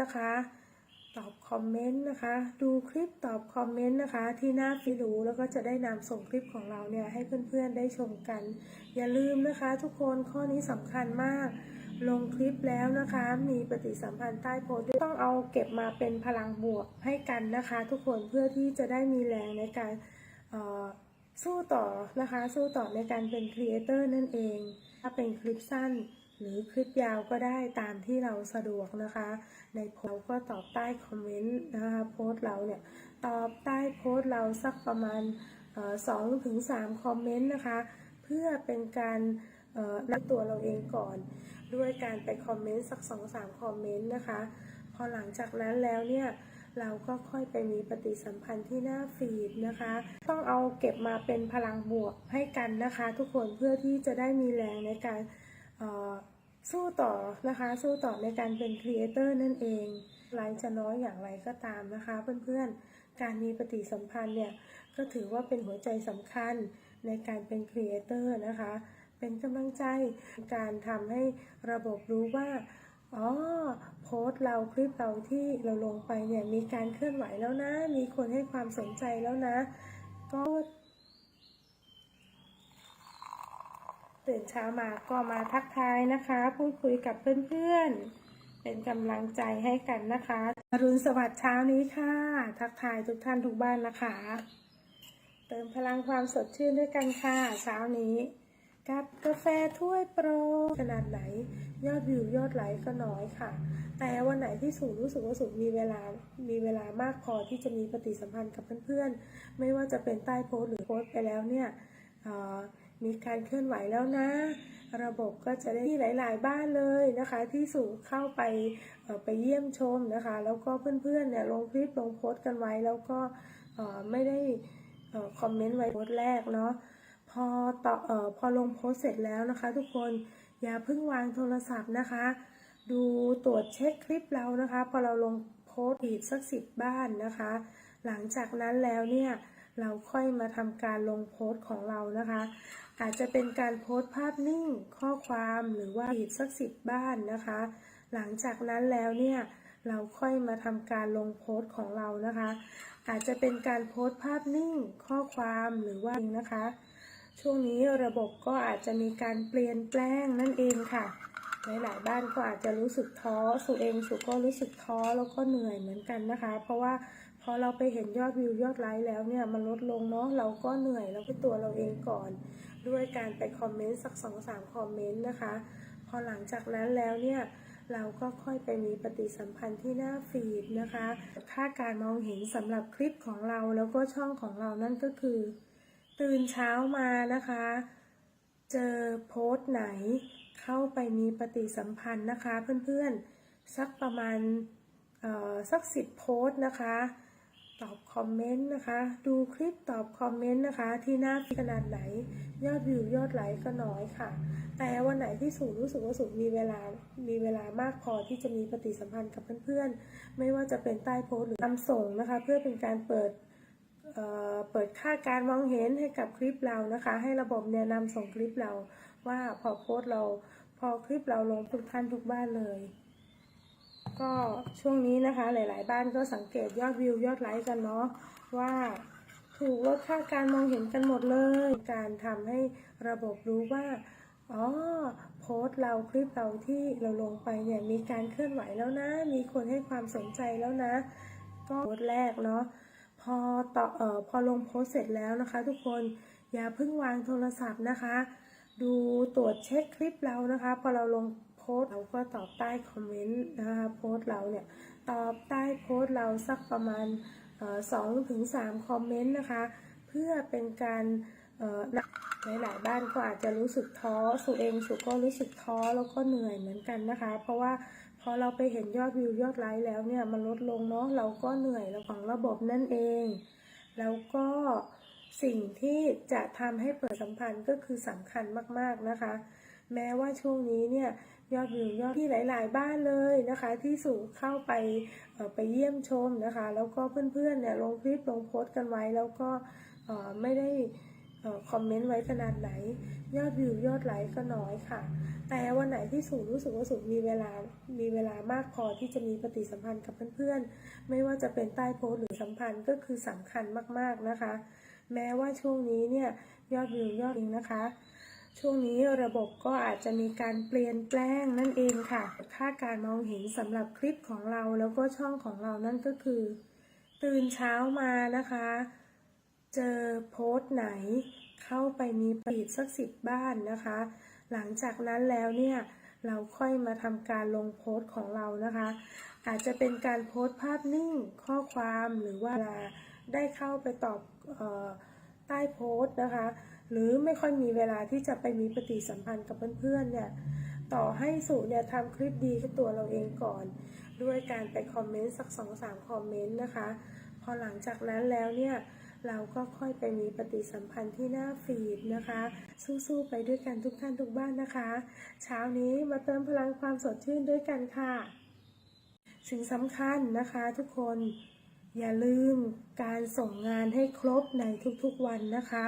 นะคะ ตอบคอมเมนต์นะคะ ดูคลิปตอบคอมเมนต์นะคะ ที่หน้าฟีดูแล้วก็จะได้นำส่งคลิปของเราเนี่ยให้เพื่อนๆได้ชมกัน อย่าลืมนะคะ ทุกคนข้อนี้สำคัญมาก ลงคลิปแล้วนะคะ มีปฏิสัมพันธ์ใต้โพสต์ต้องเอาเก็บมาเป็นพลังบวกให้กันนะคะ ทุกคนเพื่อที่จะได้มีแรงในการสู้ต่อนะคะ สู้ต่อในการเป็นครีเอเตอร์นั่นเอง ถ้าเป็นคลิปสั้น หรือคลิปยาวก็ได้ตามที่เราสะดวกนะคะ ในโพสก็ตอบใต้คอมเมนต์นะคะโพสต์เราเนี่ยตอบใต้โพสต์เราสักประมาณสองถึงสามคอมเมนต์นะคะ เพื่อเป็นการนับตัวเราเองก่อน ด้วยการไปคอมเมนต์สักสองสามคอมเมนต์นะคะ พอหลังจากนั้นแล้วเนี่ยเราก็ค่อยไปมีปฏิสัมพันธ์ที่หน้าฟีดนะคะ ต้องเอาเก็บมาเป็นพลังบวกให้กันนะคะ ทุกคนเพื่อที่จะได้มีแรงในการ สู้ต่อนะคะสู้ต่อในการเป็นครีเอเตอร์นั่นเองไลค์จะน้อยอย่างไรก็ตามนะคะ เพื่อนๆ การมีปฏิสัมพันธ์เนี่ยก็ถือว่าเป็นหัวใจสำคัญในการเป็นครีเอเตอร์นะคะ เป็นกำลังใจการทำให้ระบบรู้ว่าอ๋อโพสต์เราคลิปเราที่เราลงไปเนี่ยมีการเคลื่อนไหวแล้วนะ มีคนให้ความสนใจแล้วนะ ก็ ตื่นเช้ามาก็มาทักทายนะคะ พูดคุยกับเพื่อนๆ เป็นกำลังใจให้กันนะคะอรุณสวัสดิ์เช้านี้ค่ะ ทักทายทุกท่านทุกบ้านนะคะ เติมพลังความสดชื่นด้วยกันค่ะเช้านี้ กับกาแฟถ้วยโปรขนาดไหน ยอดวิวยอดไลค์ก็น้อยค่ะ แต่วันไหนที่สูงรู้สึกว่าสูงมีเวลามีเวลามากพอที่จะมีปฏิสัมพันธ์กับเพื่อนๆ ไม่ว่าจะเป็นใต้โพสต์หรือโพสต์ไปแล้วเนี่ยเออ มีการเคลื่อนไหวแล้วนะ ระบบก็จะได้ที่หลาย ๆ บ้านเลยนะคะ ที่สู่เข้าไปไปเยี่ยมชมนะคะ แล้วก็เพื่อน ๆ เนี่ยลงคลิปลงโพสต์กันไว้แล้วก็ไม่ได้คอมเมนต์ไว้โพสต์แรกเนาะพอต่อเอ่อพอลงโพสต์เสร็จแล้วนะคะ ทุกคนอย่าเพิ่งวางโทรศัพท์นะคะ ดูตรวจเช็คคลิปเรานะคะ พอเราลงโพสต์อีกสักสิบบ้านนะคะ หลังจากนั้นแล้วเนี่ย เราค่อยมาทำการลงโพสต์ของเรานะคะ อาจจะเป็นการโพสต์ภาพนิ่งข้อความหรือว่าอีกสักสิบบ้านนะคะ หลังจากนั้นแล้วเนี่ยเราค่อยมาทำการลงโพสต์ของเรานะคะ อาจจะเป็นการโพสต์ภาพนิ่งข้อความหรือว่านะคะ ช่วงนี้ระบบก็อาจจะมีการเปลี่ยนแปลงนั่นเองค่ะหลายๆบ้านก็อาจจะรู้สึกท้อสุเองสุก็รู้สึกท้อแล้วก็เหนื่อยเหมือนกันนะคะ เพราะว่า อเราไปเห็นยอดวิวยอดไลค์แล้วเนี่ยมันลดลงเนาะเราก็เหนื่อยแล้วก็ตัวเราเองก่อน ด้วยการไปคอมเมนต์สักสองสามคอมเมนต์นะคะ พอหลังจากนั้นแล้วเนี่ยเราก็ค่อยไปมีปฏิสัมพันธ์ที่หน้าฟีดนะคะค่าการมองเห็นสำหรับคลิปของเราแล้วก็ช่องของเรานั่นก็คือ ตื่นเช้ามานะคะ เจอโพสต์ไหน เข้าไปมีปฏิสัมพันธ์นะคะเพื่อนๆสักประมาณสักสิบโพสต์นะคะ ตอบคอมเมนต์นะคะ ดูคลิปตอบคอมเมนต์นะคะ ที่หน้าขนาดไหน ยอดวิวยอดไลค์ก็น้อยค่ะ แต่วันไหนที่สูรู้สึกว่าสูมีเวลา มีเวลามากพอที่จะมีปฏิสัมพันธ์กับเพื่อนๆ ไม่ว่าจะเป็นใต้โพสหรือนำส่งนะคะ เพื่อเป็นการเปิดเอ่อเปิดค่าการมองเห็นให้กับคลิปเรานะคะ ให้ระบบเนี่ยนำส่งคลิปเราว่าพอโพสเราพอคลิปเราลงทุกท่านทุกบ้านเลย ก็ช่วงนี้นะคะหลาย ๆ บ้านก็สังเกตยอดวิวยอดไลค์กันเนาะว่าถูกลดค่าการมองเห็นกันหมดเลย การทำให้ระบบรู้ว่าอ๋อโพสต์เราคลิปเราที่เราลงไปเนี่ยมีการเคลื่อนไหวแล้วนะ มีคนให้ความสนใจแล้วนะ ก็โพสต์แรกเนาะพอต่อเอ่อพอลงโพสต์เสร็จแล้วนะคะ ทุกคนอย่าเพิ่งวางโทรศัพท์นะคะ ดูตรวจเช็คคลิปเรานะคะ พอเราลง สต์เราก็ตอบใต้คอมเมนต์นะคะโพสต์เราเนี่ยตอบใต้โพสต์เราสักประมาณสองถึงสามคอมเมนต์นะคะ เพื่อเป็นการหลายๆบ้านก็อาจจะรู้สึกท้อสุเองสุก็รู้สึกท้อแล้วก็เหนื่อยเหมือนกันนะคะ เพราะว่าพอเราไปเห็นยอดวิวยอดไลค์แล้วเนี่ยมันลดลงเนาะเราก็เหนื่อยแล้วของระบบนั่นเอง แล้วก็สิ่งที่จะทำให้เปิดสัมพันธ์ก็คือสำคัญมากๆนะคะ แม้ว่าช่วงนี้เนี่ย ยอดวิวยอดที่หลาย ๆ บ้านเลยนะคะ ที่สู่เข้าไปไปเยี่ยมชมนะคะ แล้วก็เพื่อน ๆ เนี่ยลงคลิปลงโพสต์กันไว้แล้วก็ไม่ได้คอมเมนต์ไว้ขนาดไหน ยอดวิวยอดไลค์ก็น้อยค่ะ แต่วันไหนที่สูรู้สึกว่าสูมีเวลามีเวลามากพอที่จะมีปฏิสัมพันธ์กับเพื่อนๆ ไม่ว่าจะเป็นใต้โพสต์หรือสัมพันธ์ก็คือสำคัญมากๆนะคะ แม้ว่าช่วงนี้เนี่ยยอดวิวยอดลิงนะคะ ช่วงนี้ระบบก็อาจจะมีการเปลี่ยนแปลงนั่นเองค่ะ ค่าการมองเห็นสำหรับคลิปของเราแล้วก็ช่องของเรานั่นก็คือ ตื่นเช้ามานะคะ เจอโพสต์ไหน เข้าไปมีปีดสักสิบบ้านนะคะ หลังจากนั้นแล้วเนี่ยเราค่อยมาทำการลงโพสต์ของเรานะคะ อาจจะเป็นการโพสต์ภาพนิ่งข้อความหรือว่าได้เข้าไปตอบออใต้โพสต์นะคะ หรือไม่ค่อยมีเวลาที่จะไปมีปฏิสัมพันธ์กับเพื่อนๆเนี่ยต่อให้สุเนี่ยทำคลิปดีกับตัวเราเองก่อน ด้วยการไปคอมเมนต์สักสองสามคอมเมนต์นะคะ พอหลังจากนั้นแล้วเนี่ยเราก็ค่อยไปมีปฏิสัมพันธ์ที่หน้าฟีดนะคะ สู้ๆไปด้วยกันทุกท่านทุกบ้านนะคะ เช้านี้มาเติมพลังความสดชื่นด้วยกันค่ะ สิ่งสำคัญนะคะทุกคนอย่าลืมการส่งงานให้ครบในทุกๆวันนะคะ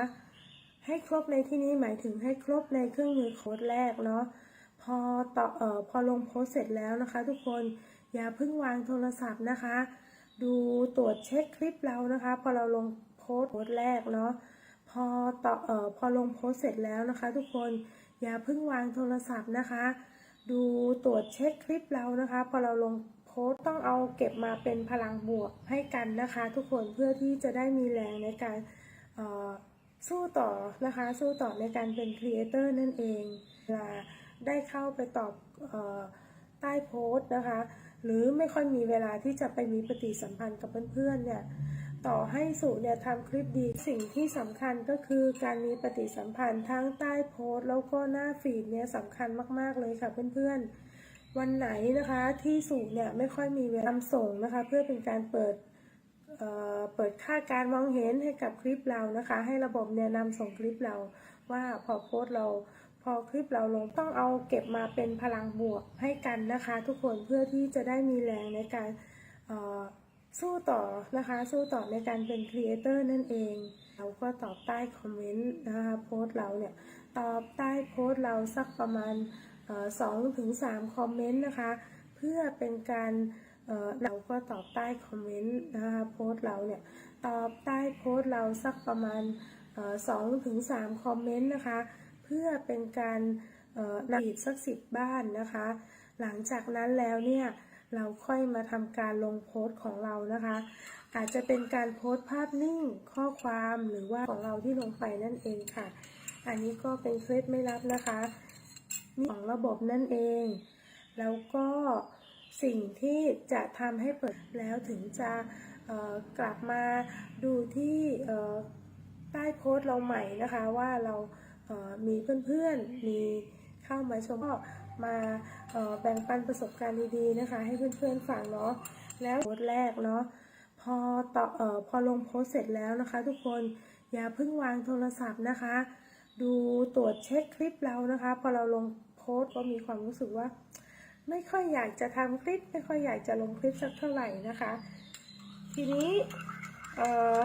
ให้ครบในที่นี้หมายถึงให้ครบในเครื่องมือโค้ดแรกเนาะพอต่อเอ่อพอลงโพสเสร็จแล้วนะคะ ทุกคนอย่าเพิ่งวางโทรศัพท์นะคะ ดูตรวจเช็คคลิปเรานะคะ พอเราลงโพสโพสแรกเนาะพอต่อเอ่อพอลงโพสเสร็จแล้วนะคะ ทุกคนอย่าเพิ่งวางโทรศัพท์นะคะ ดูตรวจเช็คคลิปเรานะคะ พอเราลงโพสต้องเอาเก็บมาเป็นพลังบวกให้กันนะคะ ทุกคนเพื่อที่จะได้มีแรงในการเอ่อ สู้ต่อนะคะ สู้ต่อในการเป็นครีเอเตอร์นั่นเองเวลาได้เข้าไปตอบออใต้โพสต์นะคะ หรือไม่ค่อยมีเวลาที่จะไปมีปฏิสัมพันธ์กับเพื่อนๆเนี่ยต่อให้สุเนี่ยทำคลิปดีสิ่งที่สำคัญก็คือการมีปฏิสัมพันธ์ทั้งใต้โพสต์ แล้วก็หน้าฟีดเนี่ยสำคัญมากๆเลยค่ะเพื่อนๆ วันไหนนะคะที่สุเนี่ยไม่ค่อยมีเวลาส่งนะคะ เพื่อเป็นการเปิด เปิดค่าการมองเห็นให้กับคลิปเรานะคะ ให้ระบบเนี่ยนำส่งคลิปเราว่าพอโพสเราพอคลิปเราลงต้องเอาเก็บมาเป็นพลังบวกให้กันนะคะ ทุกคนเพื่อที่จะได้มีแรงในการสู้ต่อนะคะ สู้ต่อในการเป็นครีเอเตอร์นั่นเอง เราก็ตอบใต้คอมเมนต์นะคะโพสต์เราเนี่ยตอบใต้โพสต์เราสักประมาณสองถึงสามคอมเมนต์นะคะ เพื่อเป็นการ เราก็ตอบใต้คอมเมนต์นะคะโพสต์เราเนี่ยตอบใต้โพสต์เราสักประมาณสองถึงสามคอมเมนต์นะคะ เพื่อเป็นการนำอีกสักสิบบ้านนะคะ หลังจากนั้นแล้วเนี่ยเราค่อยมาทำการลงโพสต์ของเรานะคะ อาจจะเป็นการโพสต์ภาพนิ่งข้อความหรือว่าของเราที่ลงไปนั่นเองค่ะ อันนี้ก็เป็นเคล็ดไม่ลับนะคะนี่ของระบบนั่นเอง แล้วก็ สิ่งที่จะทำให้เปิดแล้วถึงจะกลับมาดูที่ใต้โพสต์เราใหม่นะคะว่าเรามีเพื่อนๆ มีเข้ามาชมก็มาแบ่งปันประสบการณ์ดีๆนะคะ ให้เพื่อนๆฟังเนาะแล้วโพสต์แรกเนาะพอต่ออพอลงโพสต์เสร็จแล้วนะคะ ทุกคนอย่าเพิ่งวางโทรศัพท์นะคะ ดูตรวจเช็คคลิปเรานะคะ พอเราลงโพสต์ก็มีความรู้สึกว่า ไม่ค่อยอยากจะทำคลิป ไม่ค่อยอยากจะลงคลิปสักเท่าไหร่นะคะ ทีนี้เออ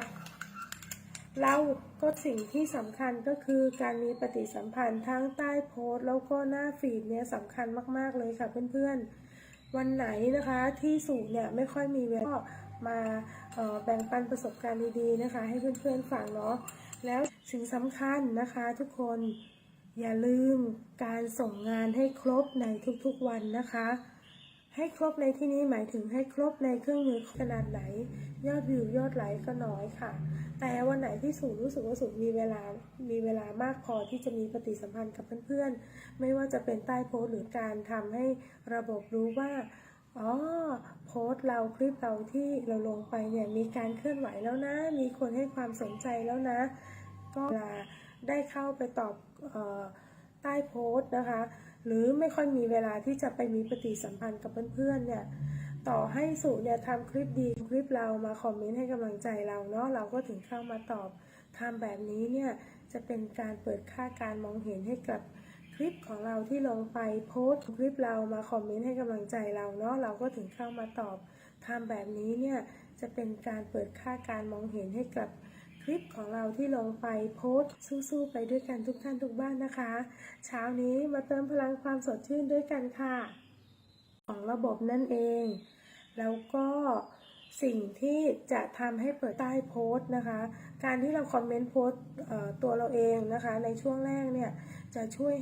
เราก็สิ่งที่สำคัญก็คือการมีปฏิสัมพันธ์ทั้งใต้โพสต์แล้วก็หน้าฟีดเนี่ยสำคัญมาก ๆ เลยค่ะเพื่อนๆ วันไหนนะคะที่สูงเนี่ยไม่ค่อยมีเวลามาแบ่งปันประสบการณ์ดีๆนะคะ ให้เพื่อนๆฟังเนาะแล้วสิ่งสำคัญนะคะทุกคน อย่าลืมการส่งงานให้ครบในทุกๆวันนะคะ ให้ครบในที่นี้หมายถึงให้ครบในเครื่องมือขนาดไหน ยอดวิวยอดไลค์ก็น้อยค่ะ แต่วันไหนที่สูรู้สึกว่าสูมีเวลา มีเวลามากพอที่จะมีปฏิสัมพันธ์กับเพื่อนๆ ไม่ว่าจะเป็นใต้โพสต์หรือการทำให้ระบบรู้ว่าอ๋อโพสต์เราคลิปเราที่เราลงไปเนี่ยมีการเคลื่อนไหวแล้วนะ มีคนให้ความสนใจแล้วนะ ก็ได้เข้าไปตอบ ใต้โพสต์นะคะ หรือไม่ค่อยมีเวลาที่จะไปมีปฏิสัมพันธ์กับเพื่อนๆเนี่ยต่อให้สุเนี่ยทำคลิปดีคลิปเรามาคอมเมนต์ให้กำลังใจเราเนาะเราก็ถึงเข้ามาตอบทำแบบนี้เนี่ยจะเป็นการเปิดค่าการมองเห็นให้กับคลิปของเราที่ลงไปโพสต์คลิปเรามาคอมเมนต์ให้กำลังใจเราเนาะเราก็ถึงเข้ามาตอบทำแบบนี้เนี่ยจะเป็นการเปิดค่าการมองเห็นให้กับ คลิปของเราที่ลงไปโพสต์สู้ๆไปด้วยกันทุกท่านทุกบ้านนะคะ เช้านี้มาเติมพลังความสดชื่นด้วยกันค่ะ ของระบบนั่นเอง แล้วก็สิ่งที่จะทำให้เปิดใต้โพสต์นะคะ การที่เราคอมเมนต์โพสต์ตัวเราเองนะคะ ในช่วงแรกเนี่ยจะช่วย